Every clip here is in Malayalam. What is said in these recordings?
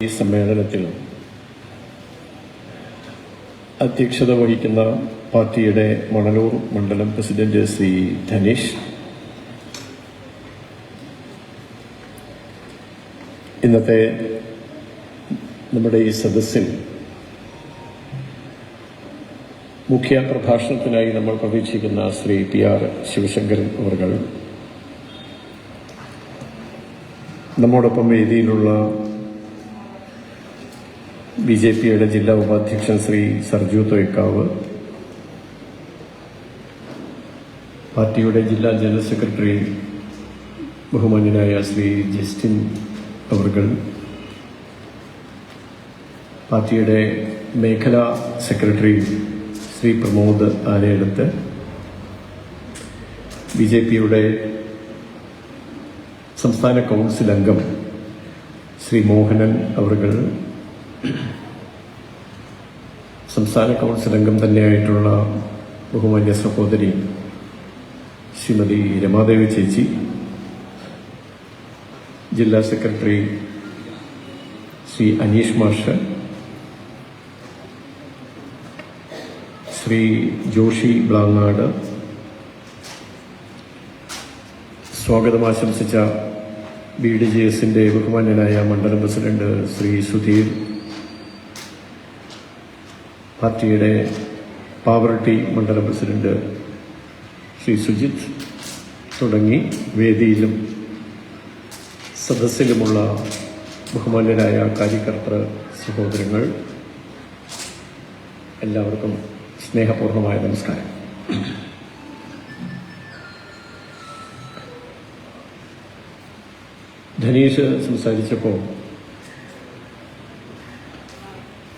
ഈ സമ്മേളനത്തിൽ അധ്യക്ഷത വഹിക്കുന്ന പാർട്ടിയുടെ മണലൂർ മണ്ഡലം പ്രസിഡന്റ് ശ്രീ ധനീഷ് ഇന്നത്തെ നമ്മുടെ ഈ സദസ്സിൽ മുഖ്യ പ്രഭാഷണത്തിനായി നമ്മൾ പ്രതീക്ഷിക്കുന്ന ശ്രീ പി ആർ ശിവശങ്കരൻ അവർ നമ്മോടൊപ്പം വേദിയിലുള്ള ബി ജെ പിയുടെ ജില്ലാ ഉപാധ്യക്ഷൻ ശ്രീ സർജു തൊയ്ക്കാവ് പാർട്ടിയുടെ ജില്ലാ ജനറൽ സെക്രട്ടറി ബഹുമാന്യനായ ശ്രീ ജസ്റ്റിൻ അവർകൾ പാർട്ടിയുടെ മേഖലാ സെക്രട്ടറി ശ്രീ പ്രമോദ് ആലയെടുത്ത് ബി ജെ പിയുടെ സംസ്ഥാന കൗൺസിൽ അംഗം ശ്രീ മോഹനൻ അവർകൾ സംസ്ഥാന കൗൺസിൽ അംഗം തന്നെയായിട്ടുള്ള ബഹുമാന്യ സഹോദരി ശ്രീമതി രമാദേവി ചേച്ചി ജില്ലാ സെക്രട്ടറി ശ്രീ അനീഷ് മാഷ് ശ്രീ ജോഷി ബ്ലാങ്ങാട് സ്വാഗതം ആശംസിച്ച ബി ഡി ജെ എസിന്റെ ബഹുമാന്യനായ മണ്ഡലം പ്രസിഡന്റ് ശ്രീ സുധീർ പാർട്ടിയുടെ പാവർട്ടി മണ്ഡലം പ്രസിഡന്റ് ശ്രീ സുജിത് തുടങ്ങി വേദിയിലും സദസ്സിലുമുള്ള ബഹുമാന്യരായ കാര്യകർത്തൃ സഹോദരങ്ങൾ എല്ലാവർക്കും സ്നേഹപൂർണമായ നമസ്കാരം. ധനീഷ് സംസാരിച്ചപ്പോൾ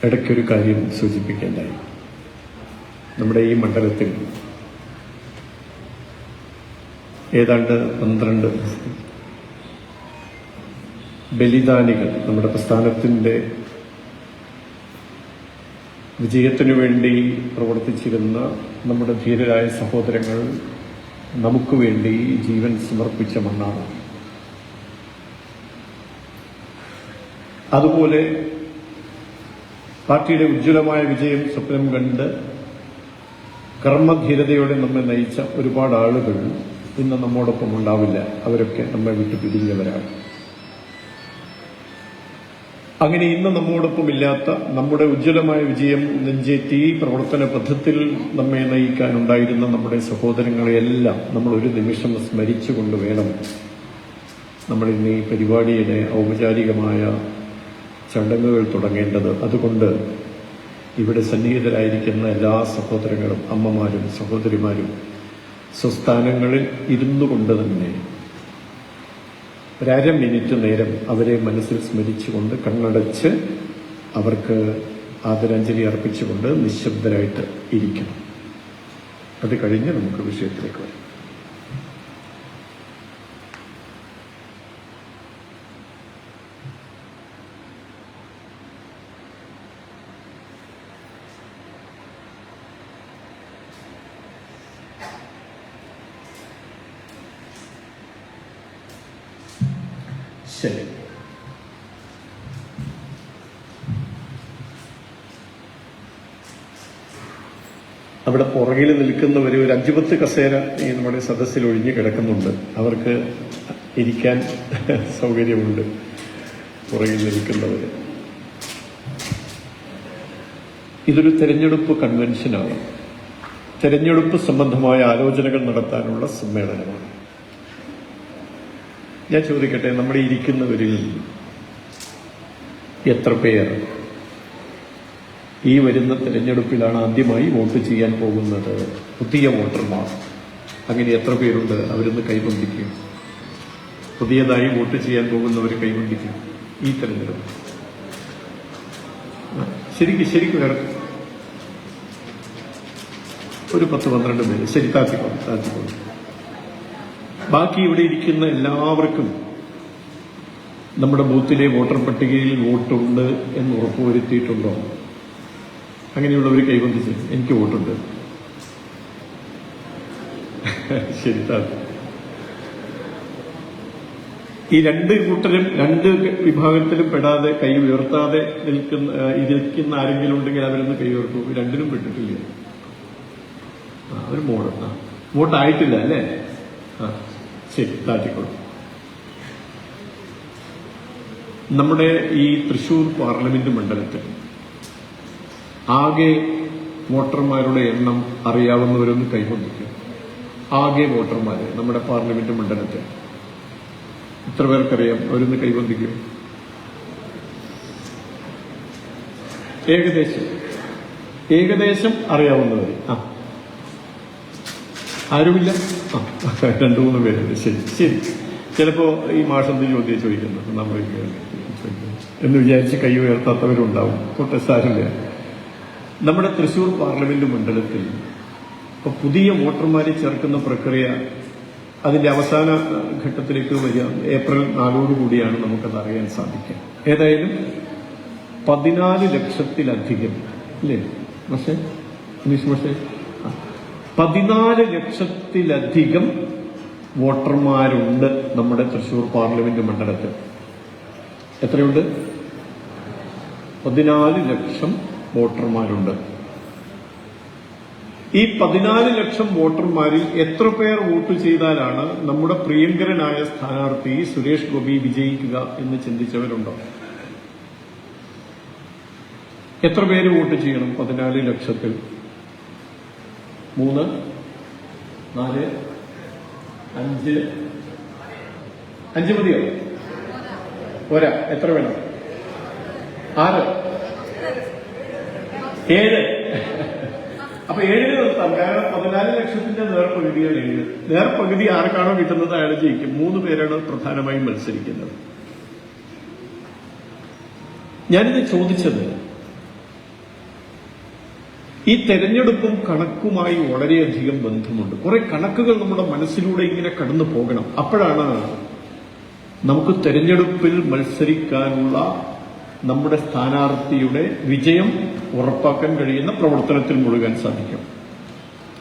ഇടയ്ക്കൊരു കാര്യം സൂചിപ്പിക്കേണ്ടായി. നമ്മുടെ ഈ മണ്ഡലത്തിൽ ഏതാണ്ട് പന്ത്രണ്ട് ബലിദാനികൾ നമ്മുടെ പ്രസ്ഥാനത്തിന്റെ വിജയത്തിനു വേണ്ടി പ്രവർത്തിച്ചിരുന്ന നമ്മുടെ ധീരരായ സഹോദരങ്ങൾ നമുക്ക് വേണ്ടി ജീവൻ സമർപ്പിച്ച മണ്ണാണ്. അതുപോലെ പാർട്ടിയുടെ ഉജ്ജ്വലമായ വിജയം സ്വപ്നം കണ്ട് കർമ്മധീരതയോടെ നമ്മെ നയിച്ച ഒരുപാട് ആളുകൾ ഇന്ന് നമ്മോടൊപ്പം ഉണ്ടാവില്ല. അവരൊക്കെ നമ്മെ വിട്ടു പിരിഞ്ഞവരാണ്. അങ്ങനെ ഇന്ന് നമ്മോടൊപ്പം ഇല്ലാത്ത നമ്മുടെ ഉജ്ജ്വലമായ വിജയം നെഞ്ചേറ്റി പ്രവർത്തന പഥത്തിൽ നമ്മെ നയിക്കാനുണ്ടായിരുന്ന നമ്മുടെ സഹോദരങ്ങളെയെല്ലാം നമ്മൾ ഒരു നിമിഷം സ്മരിച്ചുകൊണ്ട് വേണം നമ്മൾ ഇന്ന് ഈ പരിപാടിയുടെ ഔപചാരികമായ ചടങ്ങുകൾ തുടങ്ങേണ്ടത്. അതുകൊണ്ട് ഇവിടെ സന്നിഹിതരായിരിക്കുന്ന എല്ലാ സഹോദരങ്ങളും അമ്മമാരും സഹോദരിമാരും സ്വസ്ഥാനങ്ങളിൽ ഇരുന്നു കൊണ്ട് തന്നെ ഒരര മിനിറ്റ് നേരം അവരെ മനസ്സിൽ സ്മരിച്ചുകൊണ്ട് കണ്ണടച്ച് അവർക്ക് ആദരാഞ്ജലി അർപ്പിച്ചുകൊണ്ട് നിശബ്ദരായിട്ട് ഇരിക്കണം. അത് കഴിഞ്ഞ് നമുക്ക് വിഷയത്തിലേക്ക് വരാം ശരി അവിടെ പുറകിൽ നിൽക്കുന്നവർ ഒരു അഞ്ചു പത്ത് കസേര ഈ നമ്മുടെ സദസ്സിൽ ഒഴിഞ്ഞു കിടക്കുന്നുണ്ട്. അവർക്ക് ഇരിക്കാൻ സൗകര്യമുണ്ട് പുറകിൽ നിൽക്കുന്നവർ ഇതൊരു തെരഞ്ഞെടുപ്പ് കൺവെൻഷനാണ്. തെരഞ്ഞെടുപ്പ് സംബന്ധമായ ആലോചനകൾ നടത്താനുള്ള സമ്മേളനമാണ്. ഞാൻ ചോദിക്കട്ടെ നമ്മുടെ ഇരിക്കുന്നവരിൽ എത്ര പേർ? ഈ വരുന്ന തെരഞ്ഞെടുപ്പിലാണ് ആദ്യമായി വോട്ട് ചെയ്യാൻ പോകുന്നത്. പുതിയ വോട്ടർമാർ. അങ്ങനെ എത്ര പേരുണ്ട് അവരൊന്ന് കൈബന്ധിക്കും പുതിയതായി വോട്ട് ചെയ്യാൻ പോകുന്നവർ കൈബന്ധിക്കും ഈ തെരഞ്ഞെടുപ്പ്. ശരിക്കും ശരിക്കും ഒരു പത്ത് പന്ത്രണ്ട് പേര്. ശരി താത്തിക്കോളൂ താത്തിക്കോളൂ. ബാക്കി ഇവിടെ ഇരിക്കുന്ന എല്ലാവർക്കും നമ്മുടെ ബൂത്തിലെ വോട്ടർ പട്ടികയിൽ വോട്ടുണ്ട് എന്ന് ഉറപ്പുവരുത്തിയിട്ടുണ്ടോ? അങ്ങനെയുള്ളവർ കൈബന്ധിച്ച് എനിക്ക് വോട്ടുണ്ട്. ശരി താത്തി ഈ രണ്ട് കൂട്ടരും രണ്ട് വിഭാഗത്തിലും പെടാതെ കൈ ഉയർത്താതെ നിൽക്കുന്ന ഇതിൽക്കുന്ന ആരെങ്കിലും ഉണ്ടെങ്കിൽ അവരൊന്ന് കൈ ഉയർത്തും. രണ്ടിനും പെട്ടിട്ടില്ല? ഒരു മോഡ്. വോട്ടായിട്ടില്ല അല്ലേ? ആ ശരി താറ്റിക്കോളൂ നമ്മുടെ ഈ തൃശൂർ പാർലമെന്റ് മണ്ഡലത്തിൽ ആകെ വോട്ടർമാരുടെ എണ്ണം അറിയാവുന്നവരൊന്ന് കൈകൊണ്ടിരിക്കും ആകെ വോട്ടർമാര് നമ്മുടെ പാർലമെന്റ് മണ്ഡലത്തിൽ എത്ര പേർക്കറിയാം? അവരൊന്ന് കൈവന്തിക്കും ഏകദേശം. ഏകദേശം അറിയാവുന്നവർ ആ. ആരുമില്ല? ആ. രണ്ടു മൂന്ന് പേരുണ്ട്. ശരി ശരി. ചിലപ്പോ ഈ മാഷന്ത് ചോദ്യം ചോദിക്കുന്നത് നമ്മൾ എന്ന് വിചാരിച്ച് കൈ ഉയർത്താത്തവരുണ്ടാവും. പൊട്ടസാരില്ല നമ്മുടെ തൃശൂർ പാർലമെന്റ് മണ്ഡലത്തിൽ ഇപ്പൊ പുതിയ വോട്ടർമാരെ ചേർക്കുന്ന പ്രക്രിയ അതിന്റെ അവസാന ഘട്ടത്തിലേക്ക് വരിക ഏപ്രിൽ നാലോടുകൂടിയാണ് നമുക്കത് അറിയാൻ സാധിക്കുക. ഏതായാലും പതിനാല് ലക്ഷത്തിലധികം അല്ലേ? പക്ഷേ പക്ഷേ പതിനാല് ലക്ഷത്തിലധികം വോട്ടർമാരുണ്ട് നമ്മുടെ തൃശൂർ പാർലമെന്റ് മണ്ഡലത്തിൽ. എത്രയുണ്ട്? പതിനാല് ലക്ഷം വോട്ടർമാരുണ്ട്. ഈ പതിനാല് ലക്ഷം വോട്ടർമാരിൽ എത്ര പേർ വോട്ട് ചെയ്താലാണ് നമ്മുടെ പ്രിയങ്കരനായ സ്ഥാനാർത്ഥി സുരേഷ് ഗോപി വിജയിക്കുക എന്ന് ചിന്തിച്ചവരുണ്ടോ? എത്ര പേര് വോട്ട് ചെയ്യണം പതിനാല് ലക്ഷത്തിൽ? മൂന്ന് നാല് അഞ്ച്. അഞ്ച് മതിയോ? ഒരാ എത്ര വേണം? ആറ്. ഏഴ്. അപ്പൊ ഏഴിന് നിർത്താം. കാരണം പതിനാല് ലക്ഷത്തിന്റെ നേർപ്പകുതിയാണ് ഏഴ്. നേർപകുതി ആർക്കാണോ കിട്ടുന്നത്? അയാൾ ജയിക്കും. മൂന്ന് പേരാണ് പ്രധാനമായും മത്സരിക്കുന്നത്. ഞാനിത് ചോദിച്ചത് ഈ തെരഞ്ഞെടുപ്പും കണക്കുമായി വളരെയധികം ബന്ധമുണ്ട്. കുറെ കണക്കുകൾ നമ്മുടെ മനസ്സിലൂടെ ഇങ്ങനെ കടന്നു പോകണം അപ്പോഴാണ് നമുക്ക് തെരഞ്ഞെടുപ്പിൽ മത്സരിക്കാനുള്ള നമ്മുടെ സ്ഥാനാർത്ഥിയുടെ വിജയം ഉറപ്പാക്കാൻ കഴിയുന്ന പ്രവർത്തനത്തിൽ മുഴുകാൻ സാധിക്കും.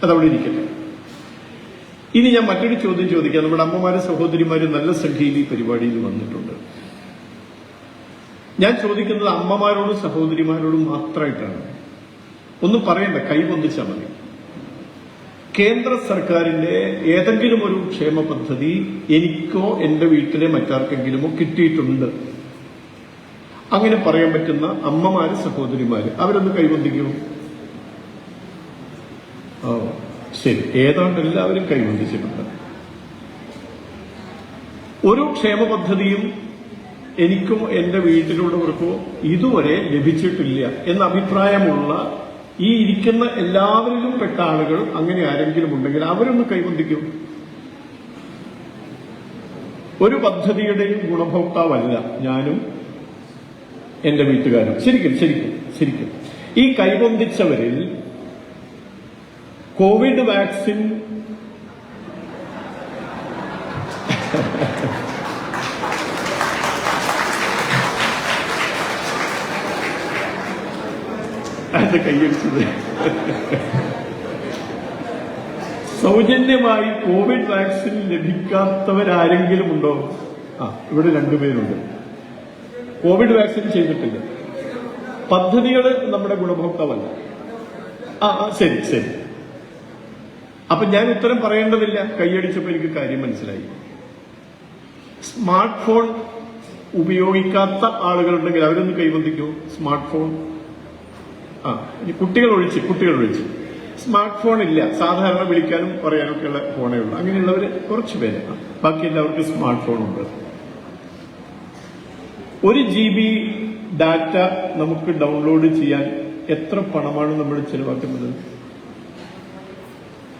അതവിടെ ഇരിക്കട്ടെ. ഇനി ഞാൻ മറ്റൊരു ചോദ്യം ചോദിക്കാം. നമ്മുടെ അമ്മമാരും സഹോദരിമാരും നല്ല സംഖ്യയിൽ ഈ പരിപാടിയിൽ വന്നിട്ടുണ്ട്. ഞാൻ ചോദിക്കുന്നത് അമ്മമാരോടും സഹോദരിമാരോടും മാത്രമായിട്ടാണ്. ഒന്നും പറയണ്ട കൈവന്നിച്ചാൽ മതി. കേന്ദ്ര സർക്കാരിന്റെ ഏതെങ്കിലും ഒരു ക്ഷേമ പദ്ധതി എനിക്കോ എന്റെ വീട്ടിലെ മറ്റാർക്കെങ്കിലുമോ കിട്ടിയിട്ടുണ്ട്. അങ്ങനെ പറയാൻ പറ്റുന്ന അമ്മമാര് സഹോദരിമാര് അവരൊന്ന് കൈവന്ധിക്കും ഓ ശരി. ഏതാണ്ട് എല്ലാവരും കൈവന്തിച്ചിട്ടുണ്ട് ഒരു ക്ഷേമ പദ്ധതിയും എനിക്കും എന്റെ വീട്ടിലുള്ളവർക്കോ ഇതുവരെ ലഭിച്ചിട്ടില്ല എന്ന അഭിപ്രായമുള്ള ഈ ഇരിക്കുന്ന എല്ലാവരിലും പെട്ട ആളുകൾ അങ്ങനെ ആരെങ്കിലും ഉണ്ടെങ്കിൽ അവരൊന്ന് കൈവന്തിക്കും ഒരു പദ്ധതിയുടെയും ഗുണഭോക്താവല്ല ഞാനും എന്റെ വീട്ടുകാരും. ശരിക്കും ശരിക്കും ശരിക്കും. ഈ കൈപൊന്തിച്ചവരിൽ കോവിഡ് വാക്സിൻ അത് കൈയടിച്ചത് സൗജന്യമായി കോവിഡ് വാക്സിൻ ലഭിക്കാത്തവരാരെങ്കിലും ഉണ്ടോ? ആ ഇവിടെ രണ്ടുപേരുണ്ട്. കോവിഡ് വാക്സിൻ ചെയ്തിട്ടില്ല. പദ്ധതികൾ നമ്മുടെ ഗുണഭോക്താവല്ല. ആ ശരി ശരി. അപ്പൊ ഞാൻ ഉത്തരം പറയേണ്ടതില്ല. കൈയടിച്ചപ്പോ എനിക്ക് കാര്യം മനസ്സിലായി. സ്മാർട്ട് ഫോൺ ഉപയോഗിക്കാത്ത ആളുകളുണ്ടെങ്കിൽ അവരൊന്ന് കൈവന്തിക്കൂ. Smart phone. ആ കുട്ടികൾ ഒഴിച്ച് കുട്ടികൾ ഒഴിച്ച്. സ്മാർട്ട് ഫോൺ ഇല്ല. സാധാരണ വിളിക്കാനും പറയാനൊക്കെയുള്ള ഫോണേ ഉള്ളൂ. അങ്ങനെയുള്ളവർ കുറച്ച് പേര്. ബാക്കി എല്ലാവർക്കും സ്മാർട്ട് ഫോൺ ഉണ്ട്. ഒരു ജി ബി ഡാറ്റ നമുക്ക് ഡൗൺലോഡ് ചെയ്യാൻ എത്ര പണമാണ് നമ്മൾ ചെലവാക്കുന്നത്?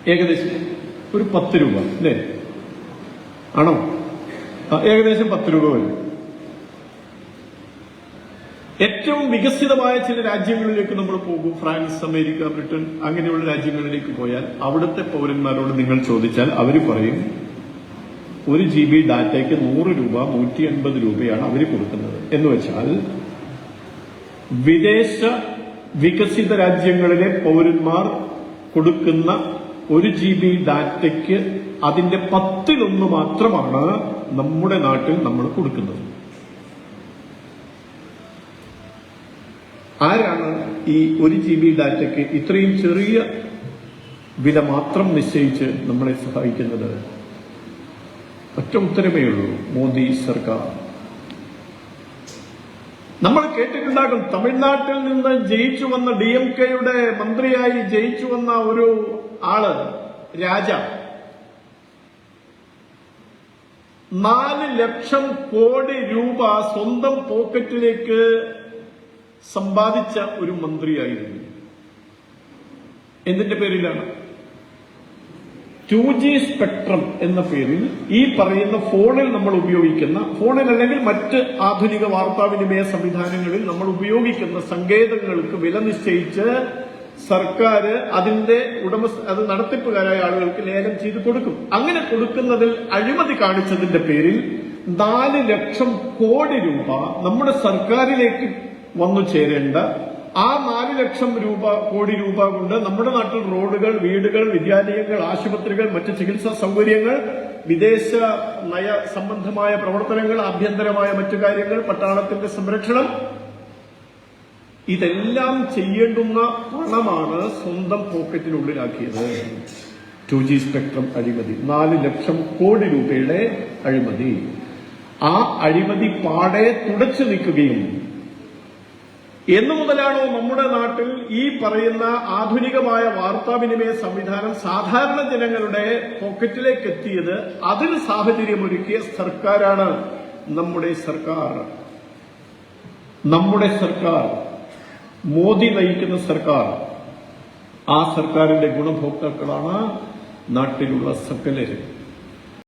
ഏകദേശം ഒരു പത്ത് രൂപ അല്ലേ? ആണോ? ഏകദേശം പത്ത് രൂപ വരും. ഏറ്റവും വികസിതമായ ചില രാജ്യങ്ങളിലേക്ക് നമ്മൾ പോകും. ഫ്രാൻസ് അമേരിക്ക ബ്രിട്ടൻ അങ്ങനെയുള്ള രാജ്യങ്ങളിലേക്ക് പോയാൽ അവിടുത്തെ പൗരന്മാരോട് നിങ്ങൾ ചോദിച്ചാൽ അവർ പറയും ഒരു ജി ബി ഡാറ്റയ്ക്ക് നൂറ് രൂപ നൂറ്റി എൺപത് രൂപയാണ് അവർ കൊടുക്കുന്നത്. എന്ന് വെച്ചാൽ വിദേശ വികസിത രാജ്യങ്ങളിലെ പൗരന്മാർ കൊടുക്കുന്ന ഒരു ജി ബി ഡാറ്റയ്ക്ക് അതിന്റെ പത്തിലൊന്ന് മാത്രമാണ് നമ്മുടെ നാട്ടിൽ നമ്മൾ കൊടുക്കുന്നത്. ആരാണ് ഈ ഒരു ജി ബി ഡാറ്റയ്ക്ക് ഇത്രയും ചെറിയ വില മാത്രം നിശ്ചയിച്ച് നമ്മളെ സഹായിക്കുന്നത്? ഒറ്റ ഉത്തരമേ ഉള്ളൂ. മോദി സർക്കാർ. നമ്മൾ കേട്ടിട്ടുണ്ടാകും തമിഴ്നാട്ടിൽ നിന്ന് ജയിച്ചു വന്ന ഡി എം കെയുടെ മന്ത്രിയായി ജയിച്ചു വന്ന ഒരു ആൾ രാജ. നാല് ലക്ഷം കോടി രൂപ സ്വന്തം പോക്കറ്റിലേക്ക് സമ്പാദിച്ച ഒരു മന്ത്രിയായിരുന്നു. എന്തിന്റെ പേരിലാണ്? ടു ജി സ്പെക്ട്രം എന്ന പേരിൽ ഈ പറയുന്ന ഫോണിൽ നമ്മൾ ഉപയോഗിക്കുന്ന ഫോണിൽ അല്ലെങ്കിൽ മറ്റ് ആധുനിക വാർത്താവിനിമയ സംവിധാനങ്ങളിൽ നമ്മൾ ഉപയോഗിക്കുന്ന സങ്കേതങ്ങൾക്ക് വില നിശ്ചയിച്ച് സർക്കാർ അതിന്റെ ഉടമ അത് നടത്തിപ്പുകാരായ ആളുകൾക്ക് ലേലം ചെയ്ത് കൊടുക്കും. അങ്ങനെ കൊടുക്കുന്നതിൽ അഴിമതി കാണിച്ചതിന്റെ പേരിൽ നാല് ലക്ഷം കോടി രൂപ നമ്മുടെ സർക്കാരിലേക്ക് വന്നു ചേരേണ്ട ആ നാല് ലക്ഷം രൂപ കോടി രൂപ കൊണ്ട് നമ്മുടെ നാട്ടിൽ റോഡുകൾ വീടുകൾ വിദ്യാലയങ്ങൾ ആശുപത്രികൾ മറ്റ് ചികിത്സാ സൗകര്യങ്ങൾ വിദേശ നയ സംബന്ധമായ പ്രവർത്തനങ്ങൾ ആഭ്യന്തരമായ മറ്റു കാര്യങ്ങൾ പട്ടാളത്തിന്റെ സംരക്ഷണം ഇതെല്ലാം ചെയ്യേണ്ടുന്ന പണമാണ് സ്വന്തം പോക്കറ്റിനുള്ളിലാക്കിയത്. ടു ജി സ്പെക്ട്രം അഴിമതി നാല് ലക്ഷം കോടി രൂപയുടെ അഴിമതി. ആ അഴിമതി പാടെ തുടച്ചു നിൽക്കുകയും എന്നു മുതലാണോ നമ്മുടെ നാട്ടിൽ ഈ പറയുന്ന ആധുനികമായ വാർത്താവിനിമയ സംവിധാനം സാധാരണ ജനങ്ങളുടെ പോക്കറ്റിലേക്ക് എത്തിയത്? അതിന് സാഹചര്യമൊരുക്കിയ സർക്കാരാണ് നമ്മുടെ സർക്കാർ. നമ്മുടെ സർക്കാർ. മോദി നയിക്കുന്ന സർക്കാർ. ആ സർക്കാരിന്റെ ഗുണഭോക്താക്കളാണ് നാട്ടിലുള്ള സകലരും.